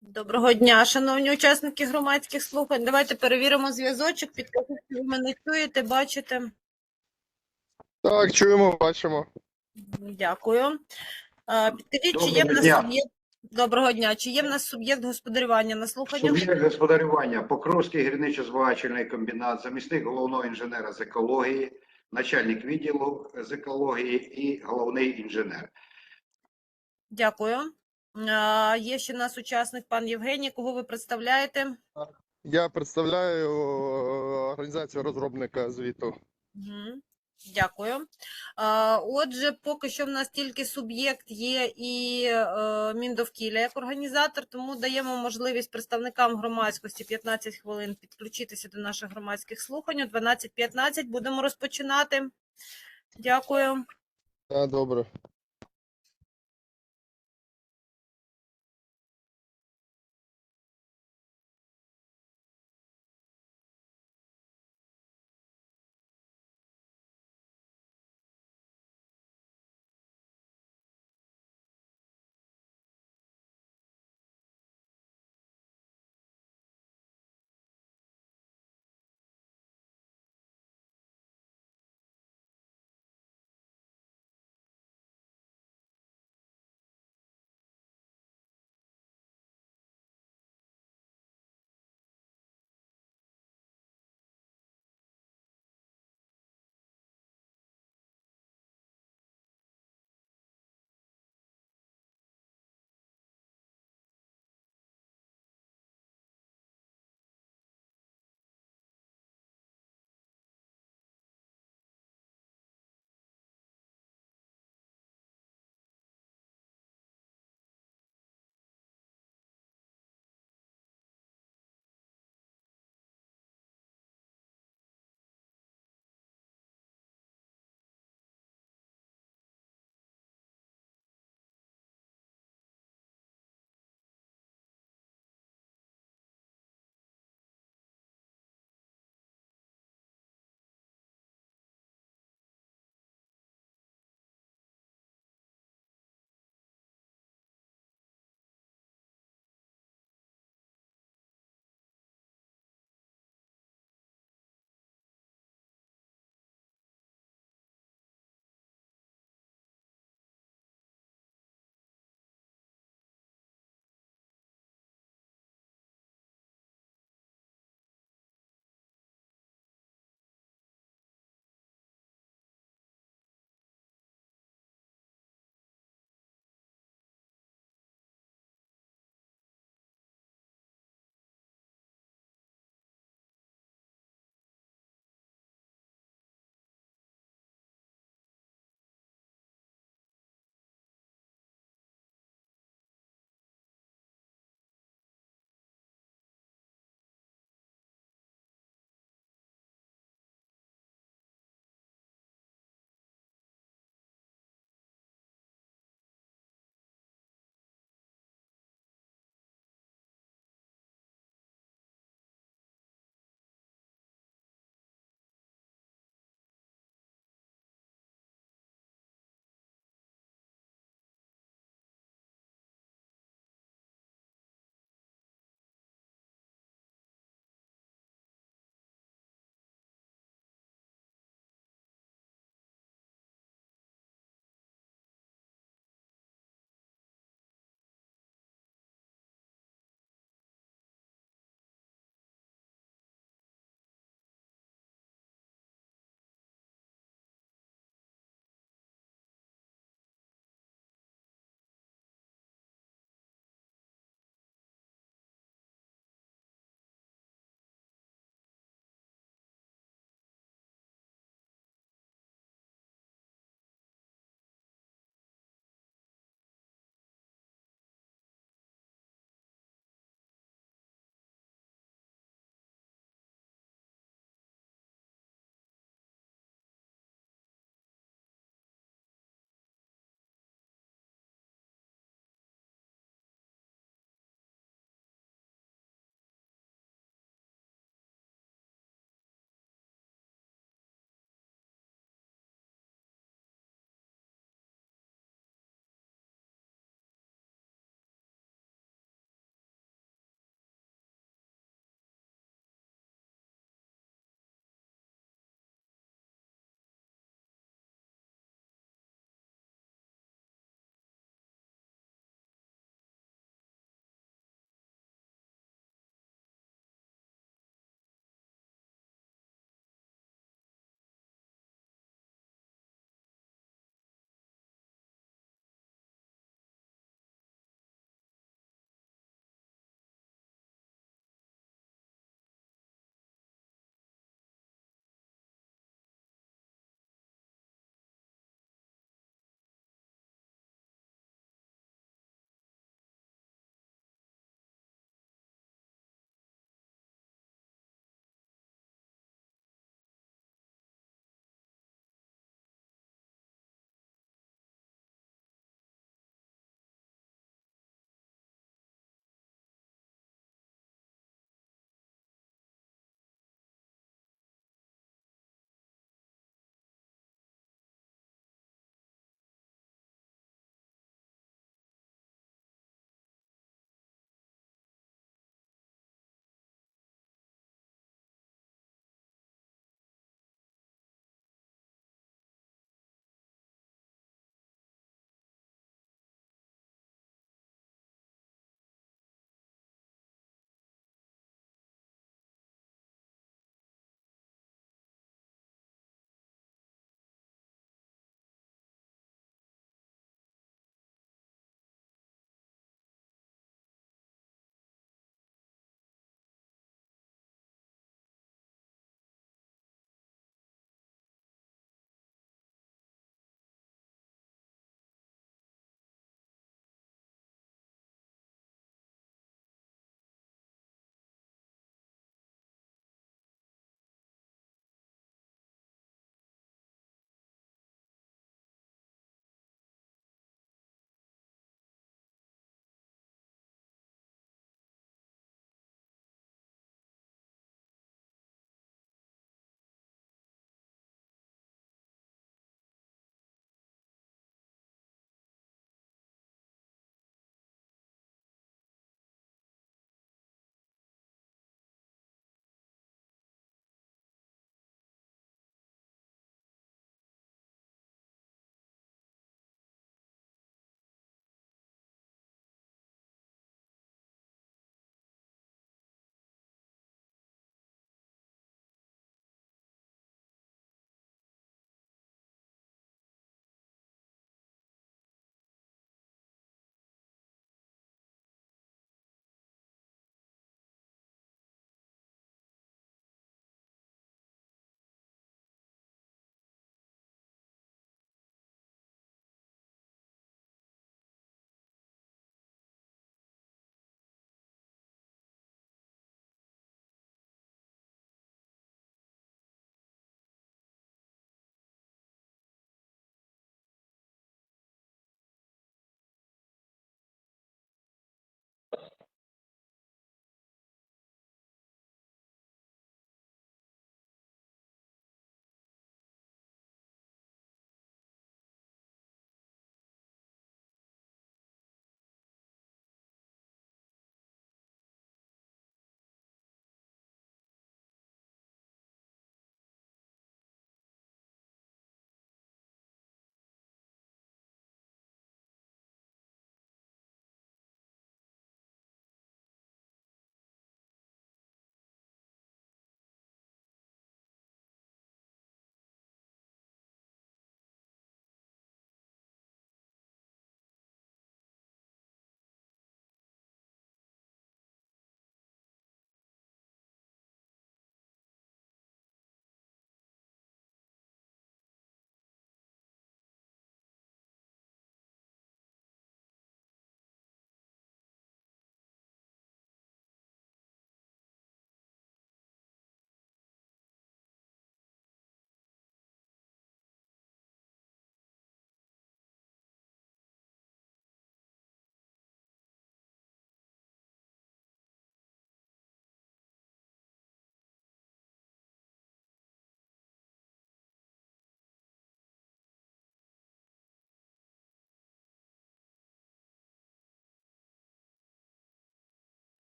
Доброго дня, шановні учасники громадських слухань. Давайте перевіримо зв'язочок. Підкажіть, ви мене чуєте, бачите. Так, чуємо, бачимо. Дякую. А, Підкажіть, чи є в Доброго нас дня. суб'єкт Доброго дня. Чи є в нас суб'єкт господарювання на слухання? Суб'єкт господарювання Покровський гірничо-збагачувальний комбінат, замісник головного інженера з екології, начальник відділу з екології і головний інженер. Дякую. Є ще нас учасник пан Євгеній. Кого ви представляєте? Я представляю е, організацію розробника звіту. Дякую. Отже, поки що в нас тільки суб'єкт є і е, Міндовкілля як організатор, тому даємо можливість представникам громадськості 15 хвилин підключитися до наших громадських слухань. О 12.15 будемо розпочинати. Дякую. Так, добре.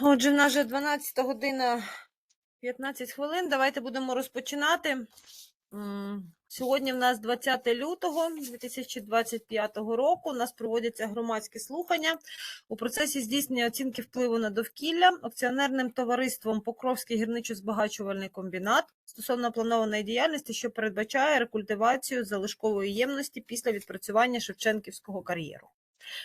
Отже, в нас вже 12 година 15 хвилин. Давайте будемо розпочинати. Сьогодні в нас 20 лютого 2025 року. У нас проводяться громадські слухання у процесі здійснення оцінки впливу на довкілля акціонерним товариством Покровський гірничо-збагачувальний комбінат стосовно планованої діяльності, що передбачає рекультивацію залишкової ємності після відпрацювання Шевченківського кар'єру.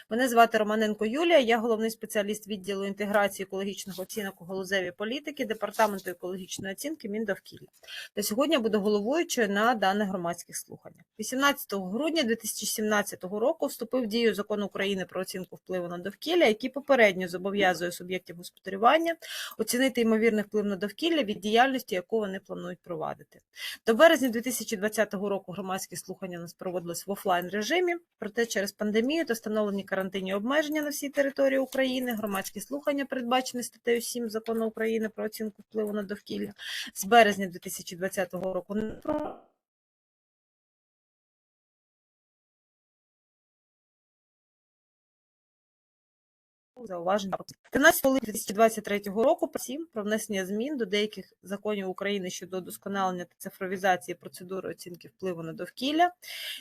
Мене звати Романенко Юлія, я головний спеціаліст відділу інтеграції екологічних оцінок у галузевій політики Департаменту екологічної оцінки Міндовкілля. Та сьогодні буду головуючою на даних громадських слуханнях. 18 грудня 2017 року вступив в дію закон України про оцінку впливу на довкілля, який попередньо зобов'язує суб'єктів господарювання оцінити ймовірний вплив на довкілля від діяльності, яку вони планують провадити. До березня 2020 року громадські слухання у нас проводились в офлайн режимі, проте через пандемію та встановлені карантинні обмеження на всій території України. Громадські слухання, передбачені статтею 7 закону України про оцінку впливу на довкілля, з березня 2020 року зауважень. 13 липня 2023 року СІМ про внесення змін до деяких законів України щодо удосконалення та цифровізації процедури оцінки впливу на довкілля,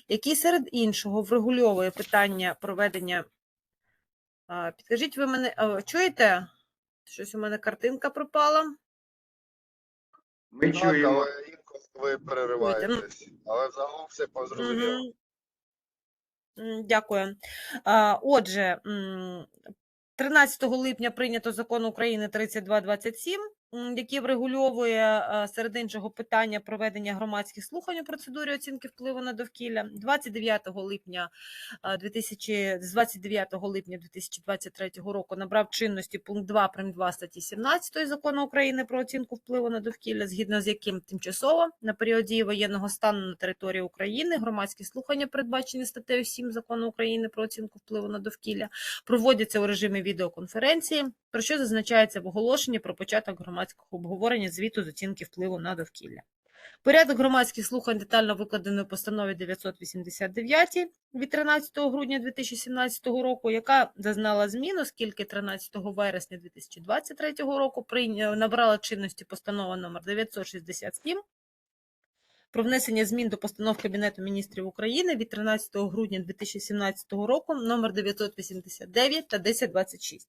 який серед іншого врегульовує питання проведення. Підкажіть, ви мене чуєте? Щось у мене картинка пропала. Ми Так, чуємо. але інколи ви перериваєтесь. Але загалом все позрозуміло. М, Дякую. Отже, 13 липня прийнято закон України 3227, м, який врегульовує е, серед іншого питання проведення громадських слухань у процедурі оцінки впливу на довкілля. 29 липня е, 2000, з 29 липня 2023 року набрав чинності пункт 2 прим. 2 статті 17 закону України про оцінку впливу на довкілля, згідно з яким тимчасово на період дії воєнного стану на території України громадські слухання, передбачені статтею 7 закону України про оцінку впливу на довкілля, проводяться у режимі відеоконференції, про що зазначається в оголошенні про початок громадського обговорення звіту з оцінки впливу на довкілля. Порядок громадських слухань детально викладений у постанові 989 від 13 грудня 2017 року, яка зазнала змін, оскільки 13 вересня 2023 року набрала чинності постанова номер 967 про внесення змін до постанов Кабінету міністрів України від 13 грудня 2017 року номер 989 та 1026.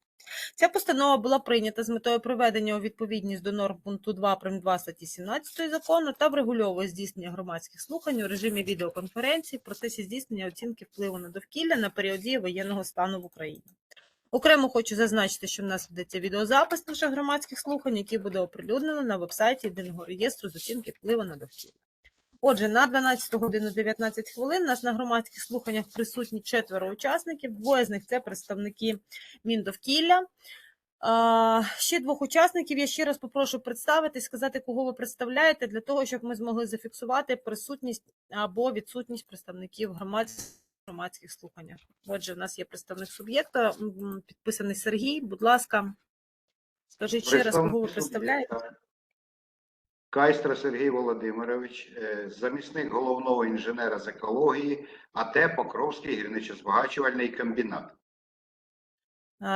Ця постанова була прийнята з метою приведення у відповідність до норм пункту 2 прим. 2 статті 17 закону та врегульовує здійснення громадських слухань у режимі відеоконференції в процесі здійснення оцінки впливу на довкілля на період дії воєнного стану в Україні. Окремо хочу зазначити, що в нас ведеться відеозапис наших громадських слухань, який буде оприлюднено на вебсайті єдиного реєстру з оцінки впливу на довкілля. Отже, на 12 годину 19 хвилин нас на громадських слуханнях присутні четверо учасників. Двоє з них це представники Міндовкілля. Ще двох учасників я ще раз попрошу представити, сказати, кого ви представляєте, для того, щоб ми змогли зафіксувати присутність або відсутність представників громадських громадських слуханнях. Отже, в нас є представник суб'єкта, підписаний Сергій. Будь ласка, скажіть ще раз, кого ви представляєте? Кайстра Сергій Володимирович, е, замісник головного інженера з екології, АТ Покровський гірничо-збагачувальний комбінат.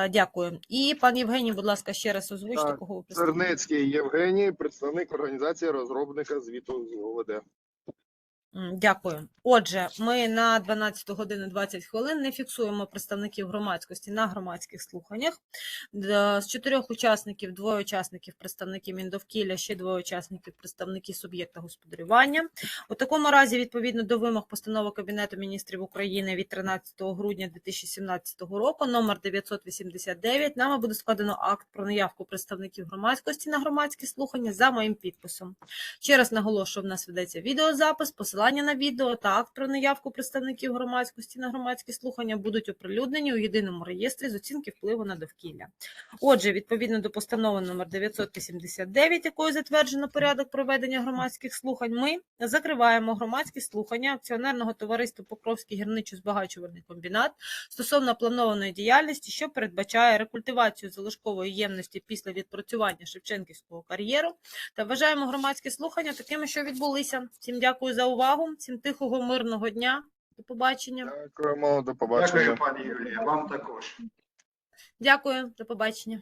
Дякую. І пан Євгеній, будь ласка, ще раз озвучте, кого ви представляєте. Черницький Євгеній, представник організації розробника звіту з ОВД. Дякую. Отже, ми на 12 годину 20 хвилин не фіксуємо представників громадськості на громадських слуханнях. З чотирьох учасників двоє учасників представники Міндовкілля, ще двоє учасників представники суб'єкта господарювання. У такому разі, відповідно до вимог постанови Кабінету міністрів України від 13 грудня 2017 року, номер 989, нами буде складено акт про наявку представників громадськості на громадські слухання за моїм підписом. Ще раз наголошую, в нас ведеться відеозапис, посилання на відео та акт про наявку представників громадськості на громадські слухання будуть оприлюднені у єдиному реєстрі з оцінки впливу на довкілля. Отже, відповідно до постанови номер 989, якою затверджено порядок проведення громадських слухань, ми закриваємо громадські слухання акціонерного товариства Покровський гірничо-збагачувальний комбінат стосовно планованої діяльності, що передбачає рекультивацію залишкової ємності після відпрацювання Шевченківського кар'єру та вважаємо громадські слухання такими, що відбулися. Всім дякую за увагу, всім тихого, мирного дня. До побачення. Дякуємо, до побачення. Дякую, пані Юлія. Вам також. Дякую, до побачення.